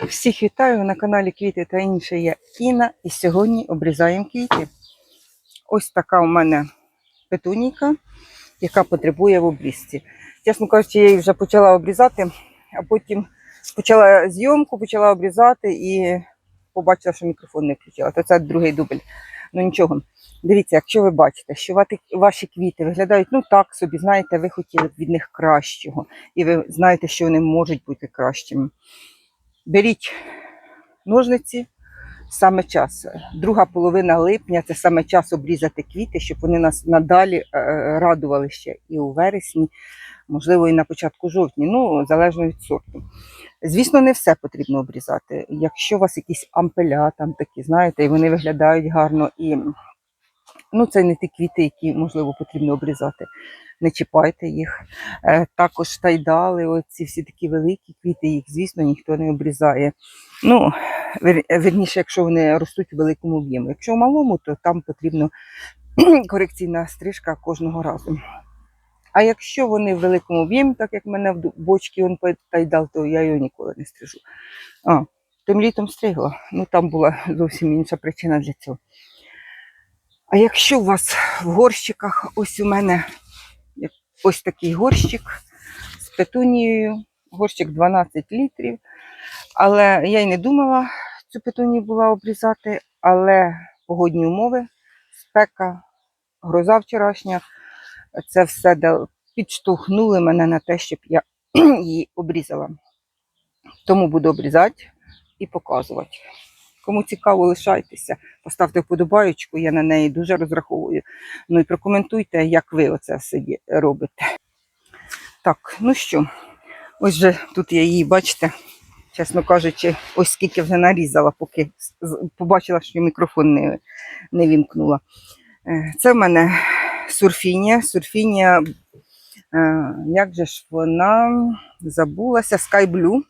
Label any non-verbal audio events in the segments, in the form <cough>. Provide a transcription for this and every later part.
Всіх вітаю на каналі Квіти та інше я Інна. І сьогодні обрізаємо квіти. Ось така у мене петунійка, яка потребує в обрізці. Чесно кажучи, я її вже почала обрізати, а потім почала зйомку, почала обрізати і побачила, що мікрофон не включила. То це другий дубль. Ну нічого. Дивіться, якщо ви бачите, що ваші квіти виглядають ну так собі, знаєте, ви хотіли б від них кращого, і ви знаєте, що вони можуть бути кращими. Беріть ножниці, саме час. Друга половина липня це саме час обрізати квіти, щоб вони нас надалі е, радували ще і у вересні, можливо, і на початку жовтня, ну, залежно від сорту. Звісно, не все потрібно обрізати. Якщо у вас якісь ампеля там такі, знаєте, і вони виглядають гарно, і ну, це не ті квіти, які, можливо, потрібно обрізати. Не чіпайте їх. Е, також тайдали, оці всі такі великі квіти, їх, звісно, ніхто не обрізає. Ну, верніше, якщо вони ростуть у великому об'єму. Якщо в малому, то там потрібна <clears throat> корекційна стрижка кожного разу. А якщо вони в великому об'ємі, так як в мене в бочці он тайдал, то я його ніколи не стрижу. А, тим літом стригла. Ну там була зовсім інша причина для цього. А якщо у вас в горщиках, ось у мене ось такий горщик з петунією, горщик 12 літрів. Але я й не думала цю петунію була обрізати, але погодні умови, спека, гроза вчорашня, це все підштовхнули мене на те, щоб я <clears throat> її обрізала. Тому буду обрізати і показувати. Кому цікаво, лишайтеся, поставте вподобаєчку, я на неї дуже розраховую. Ну і прокоментуйте, як ви оце все робите. Так, ну що, ось же тут я її, бачите, чесно кажучи, ось скільки вже нарізала, поки побачила, що мікрофон не, не вімкнула. Е, Це в мене сурфінія. Сурфінія, е, як же ж вона забулася, Sky Blue.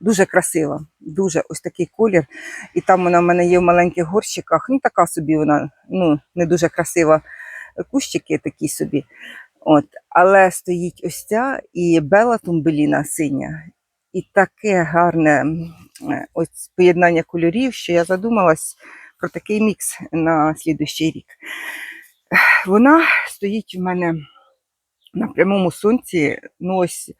Дуже красива, дуже ось такий колір. І там вона в мене є в маленьких горщиках. Ну, така собі вона, ну, не дуже красива. Кущики такі собі. От. Але стоїть ось ця і бела тумбеліна синя. І таке гарне ось поєднання кольорів, що я задумалась про такий мікс на слідущий рік. Вона стоїть в мене на прямому сонці, ну ось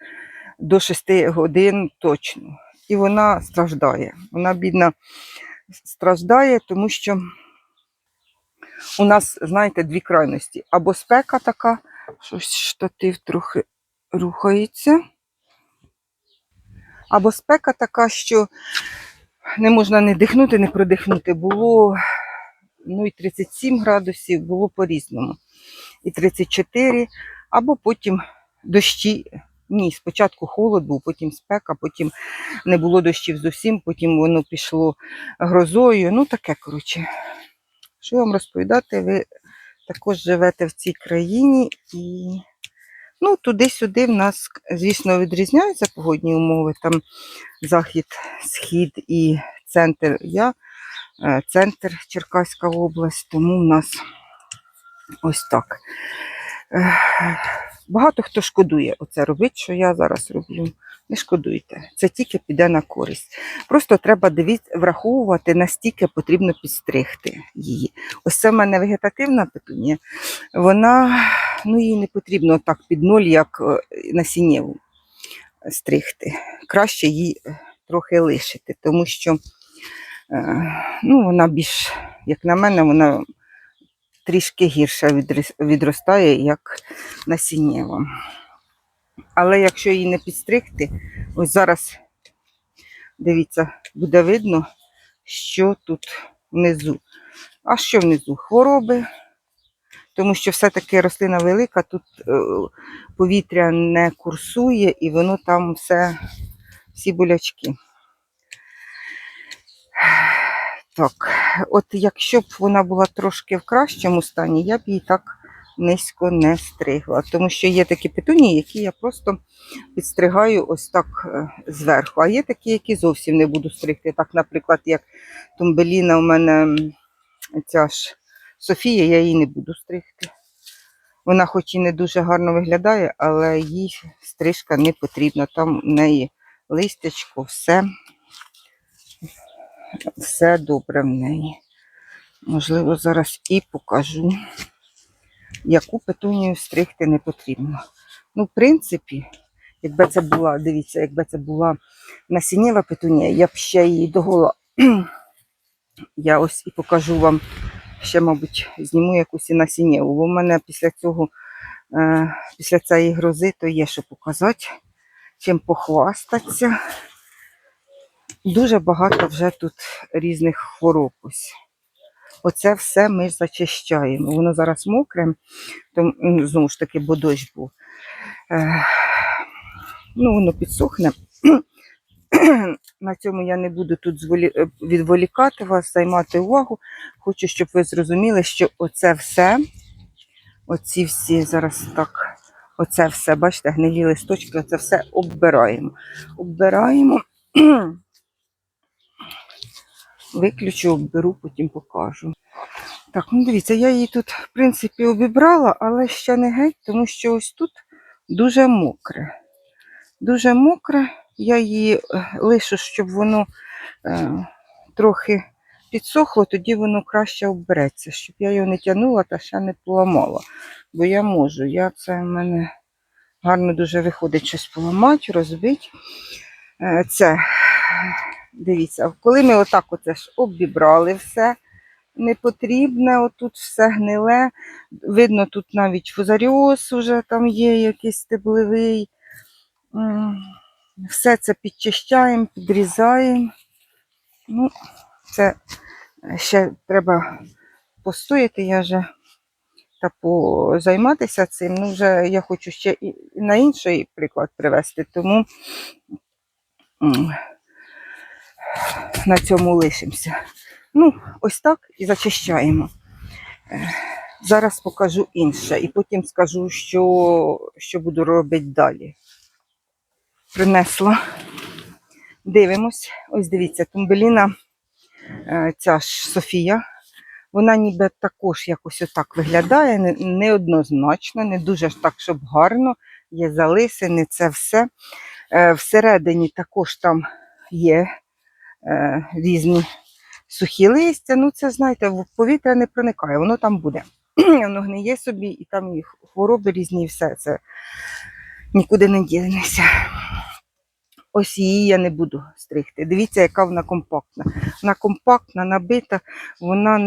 до 6 годин точно. І вона страждає. Вона, бідна, страждає, тому що у нас, знаєте, дві крайності. Або спека така, що штатив трохи рухається. Або спека така, що не можна не дихнути, не продихнути. Було ну, і 37 градусів, було по-різному. І 34, або потім дощі. Ні, спочатку холод був, потім спека, потім не було дощів зовсім, потім воно пішло грозою. Ну, таке, коротше. Що вам розповідати? Ви також живете в цій країні і ну, туди-сюди в нас, звісно, відрізняються погодні умови. Там захід, схід і центр. Я е, центр Черкаська область, тому в нас ось так. Багато хто шкодує оце робити, що я зараз роблю. Не шкодуйте, це тільки піде на користь. Просто треба дивіться, враховувати, настільки потрібно підстригти її. Ось це в мене вегетативна петунія. Вона, ну їй не потрібно так під ноль, як е, насіннєву стригти. Краще її е, трохи лишити, тому що е, ну, вона більш, як на мене, вона трішки гірше відростає, як насіннєва. Але якщо її не підстригти, ось зараз, дивіться, буде видно, що тут внизу. А що внизу? Хвороби, тому що все-таки рослина велика, тут е, повітря не курсує і воно там все, всі болячки. Так, от якщо б вона була трошки в кращому стані, я б її так низько не стригла. Тому що є такі петунії, які я просто підстригаю ось так е, зверху. А є такі, які зовсім не буду стригти. Так, наприклад, як тумбеліна у мене ця ж Софія, я її не буду стригти. Вона хоч і не дуже гарно виглядає, але їй стрижка не потрібна. Там у неї листячко, все все добре в неї. Можливо, зараз і покажу, яку петунію стригти не потрібно. Ну, в принципі, якби це була, дивіться, якби це була насіннєва петунія, я б ще її догола. <clears throat> Я ось і покажу вам, ще, мабуть, зніму якусь і насіннєву. Бо в мене після цього, е, після цієї грози, то є що показати, чим похвастатися. Дуже багато вже тут різних хвороб. Ось. Оце все ми зачищаємо. Воно зараз мокре, знову ж таки, бо дощ був. Е, ну, воно підсохне. <clears throat> На цьому я не буду тут е, відволікати вас, займати увагу. Хочу, щоб ви зрозуміли, що оце все, оці всі зараз так, оце все, бачите, гнилі листочки, оце все оббираємо. Оббираємо. <clears throat> Виключу, обберу, потім покажу. Так, ну дивіться, я її тут, в принципі, обібрала, але ще не геть, тому що ось тут дуже мокре. Дуже мокре. Я її е, лишу, щоб воно е, трохи підсохло, тоді воно краще обереться, щоб я його не тягнула та ще не поламала. Бо я можу. Я це в мене гарно дуже виходить щось поламати, розбити. Е, це, дивіться, коли ми отак оце ж обібрали все непотрібне, отут все гниле. Видно, тут навіть фузаріоз уже там є, якийсь стеблевий. Все це підчищаємо, підрізаємо. Ну, це ще треба постояти, я вже та позайматися цим. Ну, вже я хочу ще і на інший приклад привести, тому на цьому лишимося. Ну, ось так і зачищаємо. Е, Зараз покажу інше, і потім скажу, що, що буду робити далі. Принесла. Дивимось. Ось дивіться, тумбеліна, е, ця ж Софія. Вона ніби також якось отак виглядає, неоднозначно, не дуже так, щоб гарно. Є залисини, це все. Е, Всередині також там є різні сухі листя. Ну, це, знаєте, в повітря не проникає, воно там буде. <clears throat> воно гниє собі, і там і хвороби різні, і все це нікуди не дінеться. Ось її я не буду стригти. Дивіться, яка вона компактна. Вона компактна, набита, вона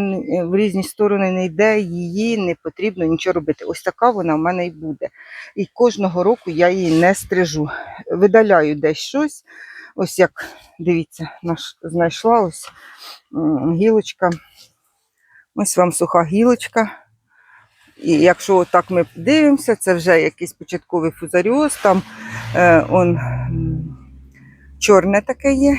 в різні сторони не йде, її не потрібно нічого робити. Ось така вона в мене і буде. І кожного року я її не стрижу. Видаляю десь щось. Ось як, дивіться, наш, знайшла ось гілочка. Ось вам суха гілочка. І якщо отак ми дивимося, це вже якийсь початковий фузаріоз, там е, он, чорне таке є.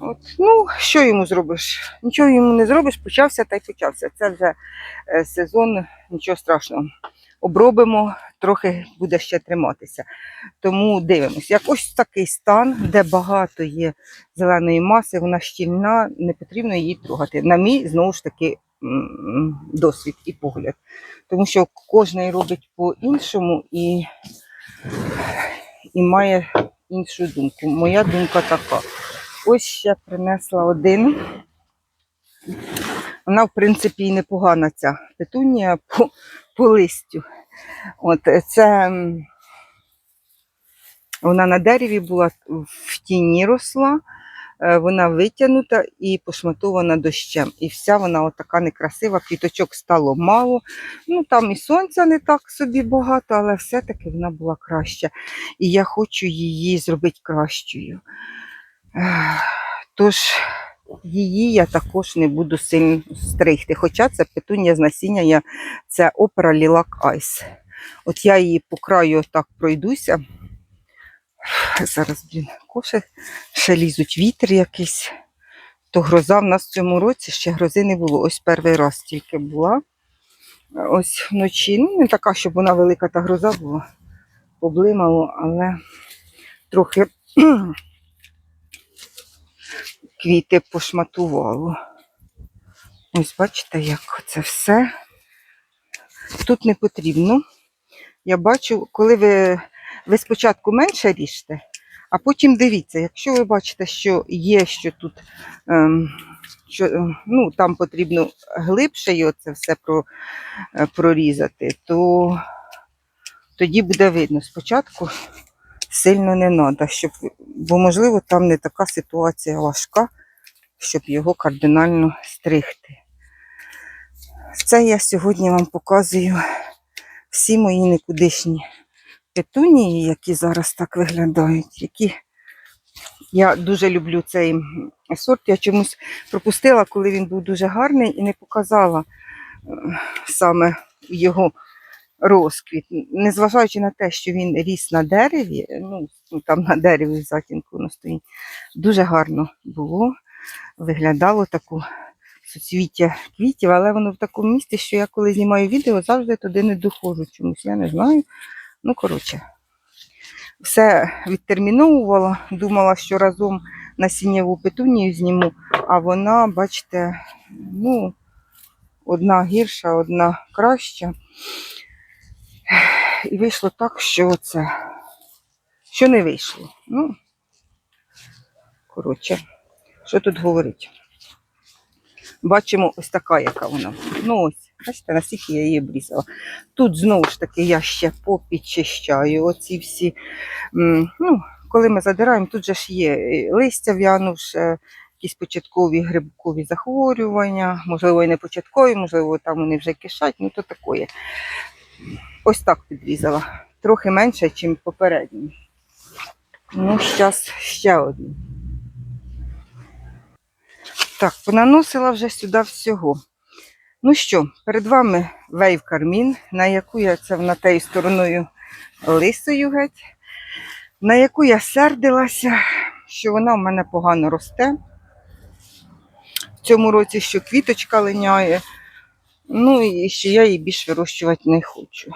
От, ну, що йому зробиш? Нічого йому не зробиш, почався та й почався. Це вже е, сезон, нічого страшного. Обробимо, трохи буде ще триматися. Тому дивимось. Як ось такий стан, де багато є зеленої маси, вона щільна, не потрібно її трогати. На мій, знову ж таки, досвід і погляд. Тому що кожен робить по-іншому і, і має іншу думку. Моя думка така. Ось ще принесла один. Вона, в принципі, і непогана ця петунія по листю. От це вона на дереві була в тіні росла, е, вона витягнута і пошматована дощем. І вся вона отака некрасива, квіточок стало мало. Ну там і сонця не так собі багато, але все-таки вона була краща. І я хочу її зробити кращою. Тож її я також не буду сильно стригти. Хоча це петунія з насіння, я, це опера Лілак Айс. От я її по краю так пройдуся. Зараз, блін, коше ще лізуть вітер якийсь. То гроза в нас в цьому році ще грози не було. Ось перший раз тільки була. Ось вночі. Ну, не така, щоб вона велика та гроза була. Поблимало, але трохи квіти пошматувало. Ось бачите, як це все. Тут не потрібно. Я бачу, коли ви, ви спочатку менше ріжте, А потім дивіться, якщо ви бачите, що є що тут, ем, що, ем, ну, там потрібно глибше його це все про, е, прорізати, то тоді буде видно. Спочатку сильно не треба, щоб, бо, можливо, там не така ситуація важка, щоб його кардинально стригти. Це я сьогодні вам показую всі мої никудишні петунії, які зараз так виглядають, які я дуже люблю цей сорт. Я чомусь пропустила, коли він був дуже гарний, і не показала е, саме його розквіт. Незважаючи на те, що він ріс на дереві, ну ну, там на дереві в затінку воно стоїть, дуже гарно було, виглядало таку суцвіття квітів, але воно в такому місці, що я коли знімаю відео, завжди туди не доходжу чомусь, я не знаю. Ну, коротше, все відтерміновувала, думала, що разом насіннєву петунію зніму, а вона, бачите, ну, одна гірша, одна краща. І вийшло так, що це, що не вийшло. Ну, коротше, що тут говорить? Бачимо ось така, яка вона. Ну ось, бачите, наскільки я її обрізала. Тут знову ж таки я ще попідчищаю оці всі. Ну, коли ми задираємо, тут же ж є листя в'янувше, якісь початкові грибкові захворювання, можливо, і не початкові, можливо, там вони вже кишать, ну то такое. Ось так підрізала. Трохи менше, ніж попередній. Ну, зараз ще одну. Так, понаносила вже сюди всього. Ну що, перед вами вейв кармін, на яку я це на тією стороною лисою геть, на яку я сердилася, що вона в мене погано росте. В цьому році що квіточка линяє, ну і що я її більш вирощувати не хочу.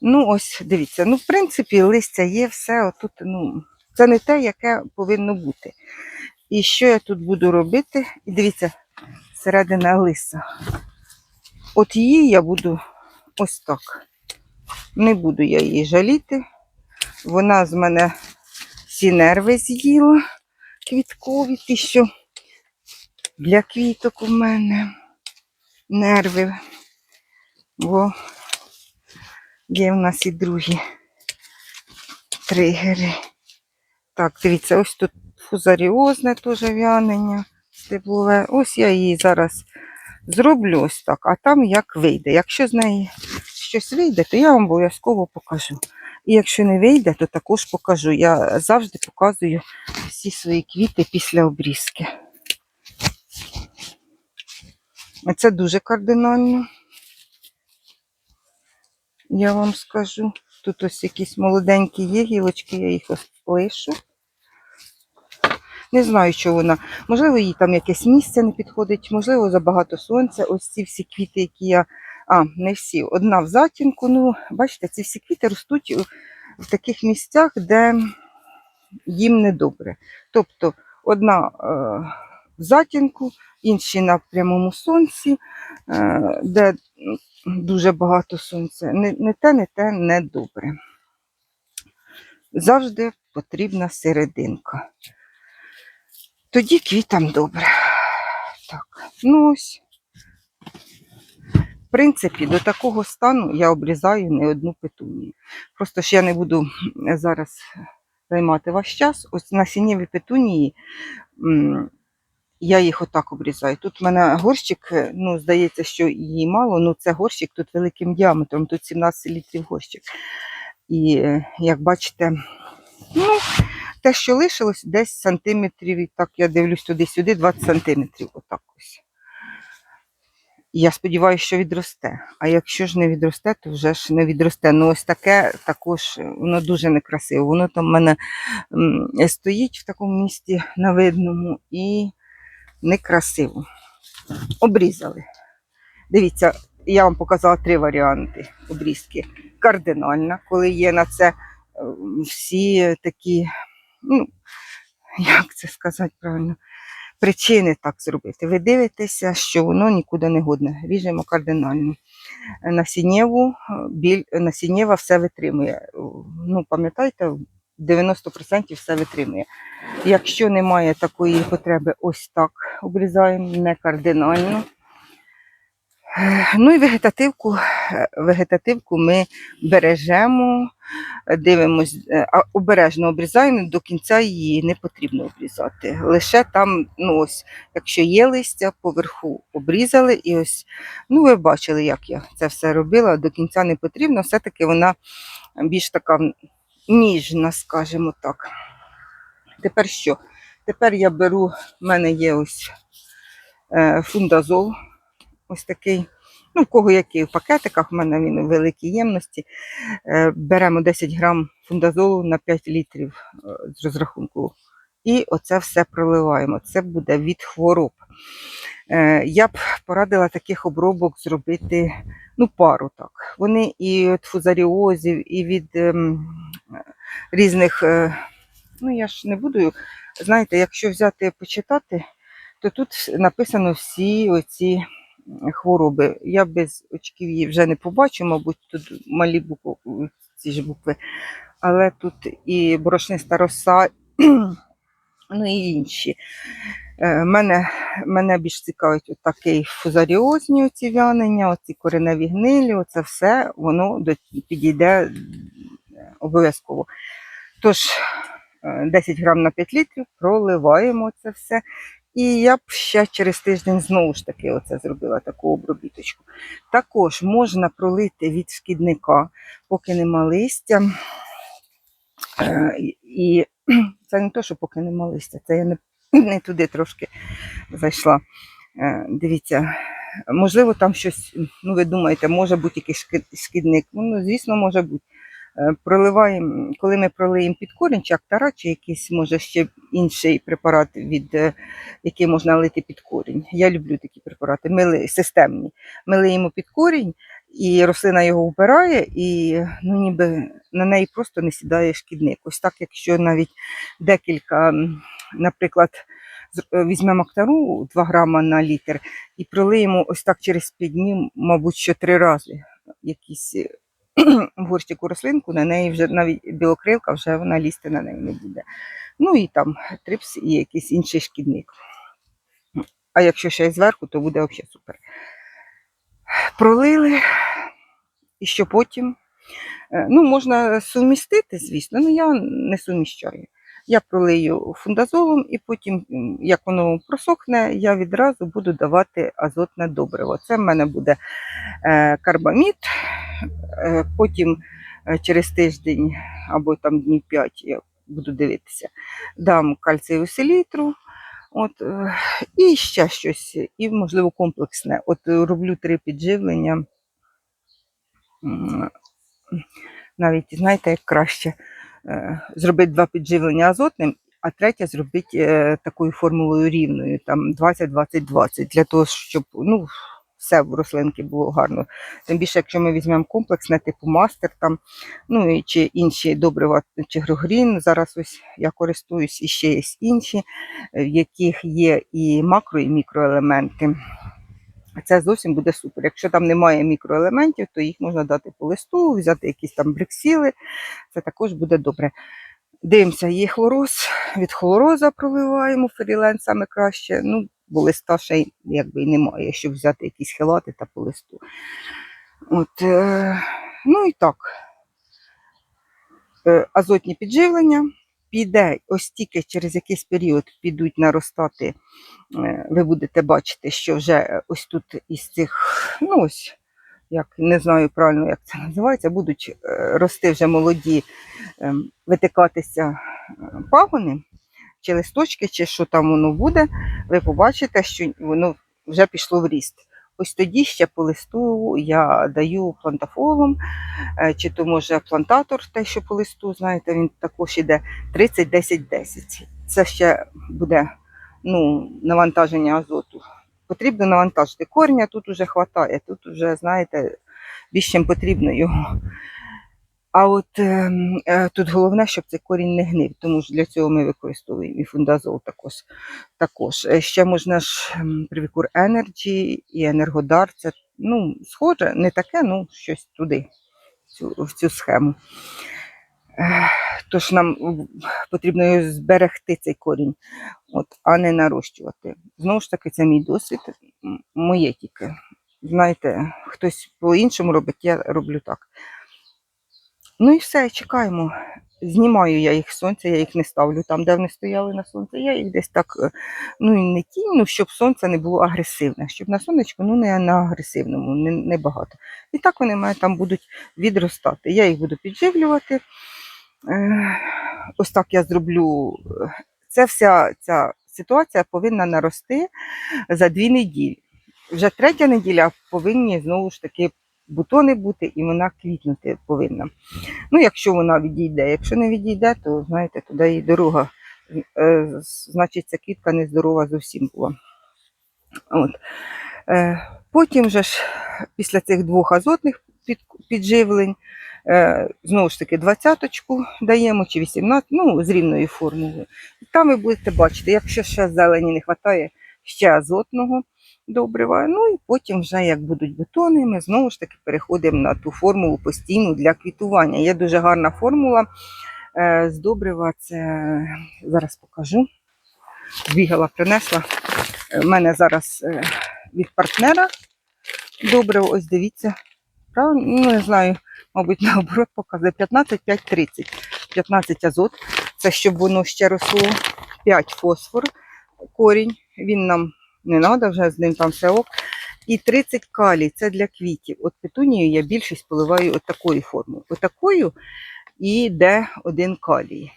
Ну, ось, дивіться, ну, в принципі, листя є, все отут, ну, це не те, яке повинно бути. І що я тут буду робити? І дивіться, середина лиса. От її я буду ось так. Не буду я її жаліти. Вона з мене всі нерви з'їла квіткові, ті, що для квіток у мене нерви. Бо є в нас і другі тригери. Так, дивіться, ось тут фузаріозне теж в'янення стеблове. Ось я її зараз зроблю ось так, а там як вийде. Якщо з неї щось вийде, то я вам обов'язково покажу. І якщо не вийде, то також покажу. Я завжди показую всі свої квіти після обрізки. Це дуже кардинально. Я вам скажу. Тут ось якісь молоденькі є гілочки, я їх ось лишу. Не знаю, що вона. Можливо, їй там якесь місце не підходить, можливо, забагато сонця. Ось ці всі квіти, які я. А, не всі. Одна в затінку. Ну, бачите, ці всі квіти ростуть в таких місцях, де їм недобре. Тобто одна е, в затінку, інші на прямому сонці, е, де дуже багато сонця. Не, те, не те не добре. Завжди потрібна серединка. Тоді квітам добре. Так, ну ось. В принципі, до такого стану я обрізаю не одну петунію. Просто ж я не буду зараз займати ваш час. Ось насіннєві петунії, м, я їх отак обрізаю. Тут в мене горщик, е, ну, здається, що її мало, ну це горщик тут великим діаметром, тут 17 літрів горщик. І е, як бачите, ну, те, що лишилось, десь сантиметрів, і так я дивлюсь туди-сюди, 20 сантиметрів. Отак ось. Я сподіваюся, що відросте. А якщо ж не відросте, то вже ж не відросте. Ну, ось таке також е, воно дуже некрасиво. Воно там в мене стоїть в такому місці на видному і некрасиво. Обрізали. Дивіться, я вам показала три варіанти обрізки. Кардинальна, коли є на це е, всі такі, ну, як це сказати правильно, причини так зробити. Ви дивитеся, що воно нікуди не годне. Ріжемо кардинально. Біль, насіннєва все витримує. Ну, пам'ятаєте, 90% все витримує. Якщо немає такої потреби, ось так обрізаємо, не кардинально. Ну і вегетативку, вегетативку ми бережемо, дивимось, обережно обрізаємо, до кінця її не потрібно обрізати. Лише там, ну ось, якщо є листя, поверху обрізали, і ось, ну ви бачили, як я це все робила, до кінця не потрібно, все-таки вона більш така ніжна, скажімо так. Тепер що? Тепер я беру, в мене є ось е, фундазол, ось такий. Ну, в кого який в пакетиках, в мене він у великій ємності. Е, беремо 10 грам фундазолу на 5 літрів е, з розрахунку. І оце все проливаємо. Це буде від хвороб. Я б порадила таких обробок зробити ну, пару так. Вони і від фузаріозів, і від ем, різних. Е, ну, я ж не буду. Знаєте, якщо взяти почитати, то тут написано всі оці хвороби. Я без очків її вже не побачу, мабуть, тут малі букви, ці ж букви. Але тут і борошниста роса, <clears throat> ну і інші. Е, Мене, мене більш цікавить отакий фузаріозні оці вянення, оці кореневі гнилі, оце все воно до, підійде е, обов'язково. Тож, е, 10 грам на 5 літрів проливаємо це все. І я б ще через тиждень знову ж таки оце зробила таку обробіточку. Також можна пролити від шкідника, поки нема листя. Е, І <clears throat> це не то, що поки нема листя, це я не, не туди трошки зайшла. Е, Дивіться, можливо, там щось, ну ви думаєте, може бути якийсь шкідник. Ну, звісно, може бути. Е, Проливаємо, коли ми пролиємо під корінь, чи актара, чи якийсь, може, ще інший препарат, від, е, який можна лити під корінь. Я люблю такі препарати, ми системні. Ми лиємо під корінь, і рослина його вбирає, і ну, ніби на неї просто не сідає шкідник. Ось так, якщо навіть декілька, наприклад, е, візьмемо актару 2 грама на літр і пролиємо ось так через 5 днів, мабуть, що три рази якісь е, <clears throat> горщику рослинку, на неї вже навіть білокрилка, вже вона лізти на неї не буде. Ну і там трипс і якийсь інший шкідник. А якщо ще й зверху, то буде взагалі супер. Пролили, і що потім? Е, Ну, можна сумістити, звісно, але я не суміщаю. Я пролию фундазолом і потім, як воно просохне, я відразу буду давати азотне добриво. Це в мене буде е, карбамід, е, потім е, через тиждень або там днів 5 я буду дивитися, дам кальцієву селітру. От, і ще щось, і, можливо, комплексне. От роблю три підживлення. Навіть, знаєте, як краще зробити два підживлення азотним, а третє зробити е, такою формулою рівною, там 20-20-20, для того, щоб ну, все в рослинки було гарно. Тим більше, якщо ми візьмемо комплексне, типу мастер, там, ну чи інші добрива, чи грогрін, зараз ось я користуюсь, і ще є інші, е, в яких є і макро, і мікроелементи. Це зовсім буде супер. Якщо там немає мікроелементів, то їх можна дати по листу, взяти якісь там бриксіли, це також буде добре. Дивимося, є хлороз, від хлороза проливаємо ферілен саме краще. Ну, бо листа ще якби немає, щоб взяти якісь хилати та по листу. От, е, ну і так. Е, азотні підживлення піде ось тільки через якийсь період підуть наростати. е, Ви будете бачити, що вже ось тут із цих, ну ось, як не знаю правильно, як це називається, будуть е, рости вже молоді, ем, витикатися е, пагони, чи листочки, чи що там воно буде, ви побачите, що воно вже пішло в ріст. Ось тоді ще по листу я даю плантафолом, е, чи то може плантатор, те, що по листу, знаєте, він також іде 30-10-10. Це ще буде ну, навантаження азоту. Потрібно навантажити корня, тут вже вистачає, тут вже, знаєте, більш чим потрібно його. А от е, е, тут головне, щоб цей корінь не гнив, тому що для цього ми використовуємо і фундазол також. також. Е, Ще можна ж ем, Привікур Energy і Енергодар. Це ну, схоже, не таке, ну щось туди, в цю, в цю схему. Тож нам потрібно зберегти цей корінь, от, а не нарощувати. Знову ж таки, це мій досвід, моє тільки. Знаєте, хтось по-іншому робить, я роблю так. Ну і все, чекаємо. Знімаю я їх з сонця, я їх не ставлю там, де вони стояли на сонці. Я їх десь так, е, ну і не тінь, ну, щоб сонце не було агресивне, щоб на сонечку, ну не на агресивному, не, не багато. І так вони мене там будуть відростати. Я їх буду підживлювати. Е, Ось так я зроблю. Це вся ця ситуація повинна нарости за дві неділі. Вже третя неділя повинні знову ж таки бутони бути, і вона квітнути повинна. Ну, якщо вона відійде, якщо не відійде, то знаєте, туди і дорога. Е, значить, ця квітка нездорова зовсім була. От. Е, потім вже ж після цих двох азотних підживлень, е, знову ж таки, двадцяточку даємо чи 18, ну, з рівною формулою. Там ви будете бачити, якщо ще зелені не вистачає, ще азотного добрива. Ну і потім, вже як будуть бутони, ми знову ж таки переходимо на ту формулу постійну для квітування. Є дуже гарна формула е, з добрива. Це зараз покажу. Бігала, принесла. У мене зараз е, від партнера добриво, ось дивіться. Правильно? Ну, не знаю, мабуть, <laughs> наоборот показує 15, 5, 30. 15 азот. Це щоб воно ще росло. 5 фосфор, корінь. Він нам не треба, вже з ним там все ок. І 30 калій, це для квітів. От петунію я більшість поливаю от такою формою. Отакою і йде один калій.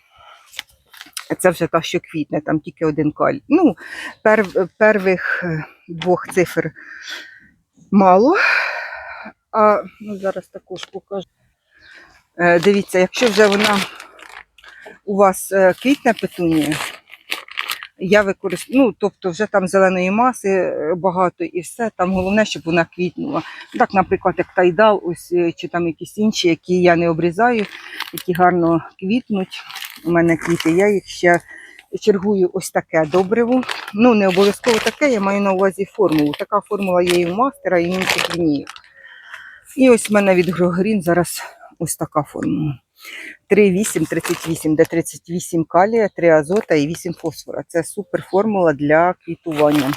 Це вже та, що квітне, там тільки один калій. Ну, пер, первих е, двох цифр мало. А ну, зараз також покажу. Е, дивіться, якщо вже вона у вас е, квітне петунія, я використовую, ну, тобто вже там зеленої маси е, багато і все. Там головне, щоб вона квітнула. Так, наприклад, як тайдал, ось е, чи там якісь інші, які я не обрізаю, які гарно квітнуть. У мене квіти, я їх ще чергую ось таке добриво. Ну, не обов'язково таке, я маю на увазі формулу. Така формула є і у мастера, і в інших лініях. І ось в мене від Грогрін зараз ось така формула. 3,8, 38, де 38 калія, 3 азота і 8 фосфора. Це супер формула для квітування.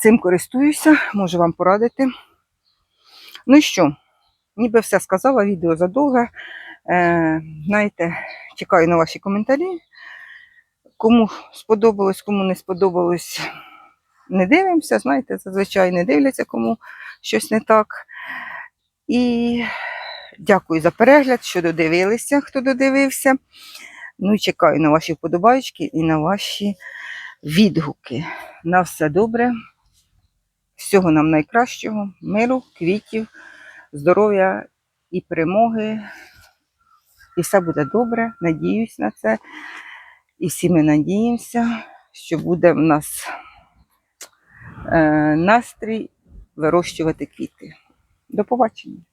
Цим користуюся, можу вам порадити. Ну і що, ніби все сказала, відео задовге. Е, знаєте, чекаю на ваші коментарі. Кому сподобалось, кому не сподобалось, не дивимося. Знаєте, зазвичай не дивляться, кому щось не так. І дякую за перегляд, що додивилися, хто додивився. Ну і чекаю на ваші вподобайки і на ваші відгуки. На все добре. Всього нам найкращого, миру, квітів, здоров'я і перемоги. І все буде добре. Надіюсь на це. І всі ми надіємося, що буде в нас е, настрій вирощувати квіти. До побачення.